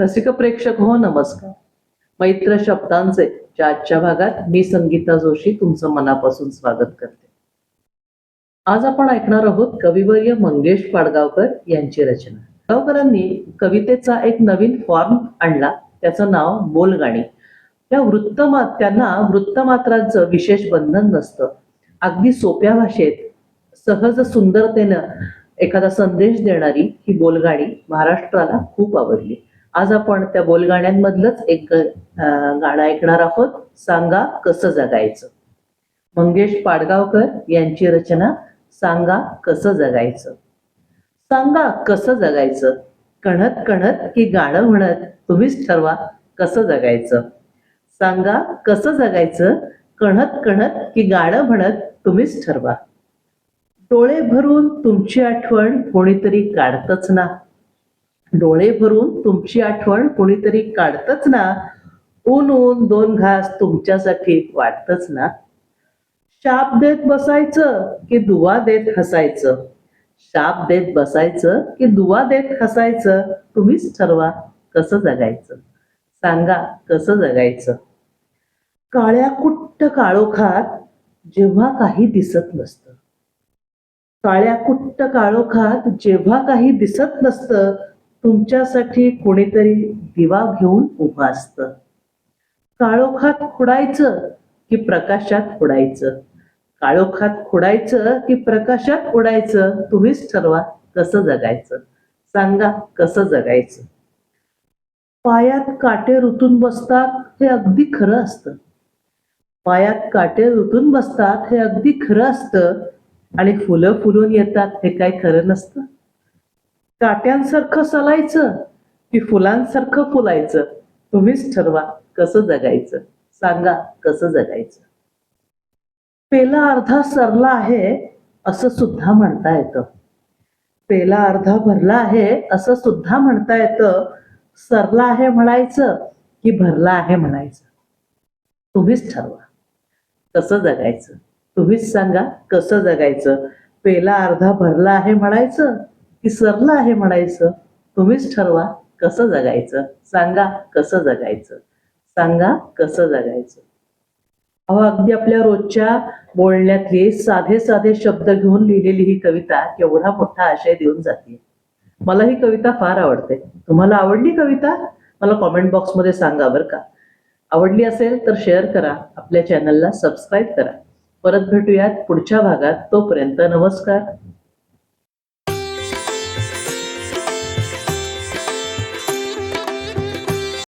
रसिक प्रेक्षक हो नमस्कार. मैत्र शब्दांचे आजच्या भागात मी संगीता जोशी तुमचं मनापासून स्वागत करते. आज आपण ऐकणार आहोत कविवर्य मंगेश पाडगावकर यांची रचना. पाडगावकरांनी कवितेचा एक नवीन फॉर्म आणला. त्याचं नाव बोलगाणी. त्या वृत्तमा त्यांना वृत्तमात्रांचं विशेष बंधन नसतं. अगदी सोप्या भाषेत सहज सुंदरतेनं एखादा संदेश देणारी ही बोलगाणी महाराष्ट्राला खूप आवडली. आज आपण त्या बोलगाण्यांमधलंच एक गाणं ऐकणार आहोत. सांगा कसं जगायचं? मंगेश पाडगावकर यांची रचना सांगा कसं जगायचं? सांगा कसं जगायचं? कणत कणत की गाणं म्हणत तुम्हीच ठरवा कसं जगायचं? सांगा कसं जगायचं? कणत कणत की गाणं म्हणत तुम्हीच ठरवा. डोळे भरून तुमची आठवण कोणीतरी काढतच ना. डोळे भरून तुमची आठवण कोणीतरी काढतच ना. ऊन ऊन दोन घास तुमच्यासाठी वाटतच ना. शाप देत बसायचं की दुवा देत हसायचं. शाप देत बसायचं की दुवा देत हसायचं. तुम्हीच ठरवा कसं जगायचं. सांगा कसं जगायचं. काळ्या कुट्ट काळोखात जेव्हा काही दिसत नसतं. काळ्या कुट्ट काळोखात जेव्हा काही दिसत नसतं तुमच्यासाठी कोणीतरी दिवा घेऊन उभं असतं. काळोखात खुडायचं की प्रकाशात उडायचं काळोखात खुडायचं की प्रकाशात उडायचं तुम्हीच ठरवा कसं जगायचं. सांगा कसं जगायचं. पायात काटे रुतून बसतात हे अगदी खरं असतं. पायात काटे रुतून बसतात हे अगदी खरं असतं. आणि फुलं फुलून येतात हे काय खरं नसतं. काट्यांसारखं सलायचं की फुलांसारखं फुलायचं तुम्हीच ठरवा कसं जगायचं. सांगा कसं जगायचं. पेला अर्धा सरला आहे असं सुद्धा म्हणता येतं. पेला अर्धा भरला आहे असं सुद्धा म्हणता येतं. सरला आहे म्हणायचं की भरला आहे म्हणायचं. तुम्हीच ठरवा कसं जगायचं. तुम्हीच सांगा कसं जगायचं. पेला अर्धा भरला आहे म्हणायचं की सरलं आहे म्हणायचं तुम्हीच ठरवा कसं जगायचं. सांगा कसं जगायचं. सांगा कसं जगायचं. अहो अगदी आपल्या रोजच्या बोलण्यातले साधे साधे शब्द घेऊन लिहिलेली ही कविता केवढा मोठा आशय देऊन जाते. मला ही कविता फार आवडते. तुम्हाला आवडली कविता? मला कॉमेंट बॉक्समध्ये सांगा बरं का. आवडली असेल तर शेअर करा. आपल्या चॅनलला सबस्क्राईब करा. परत भेटूयात पुढच्या भागात. तोपर्यंत नमस्कार.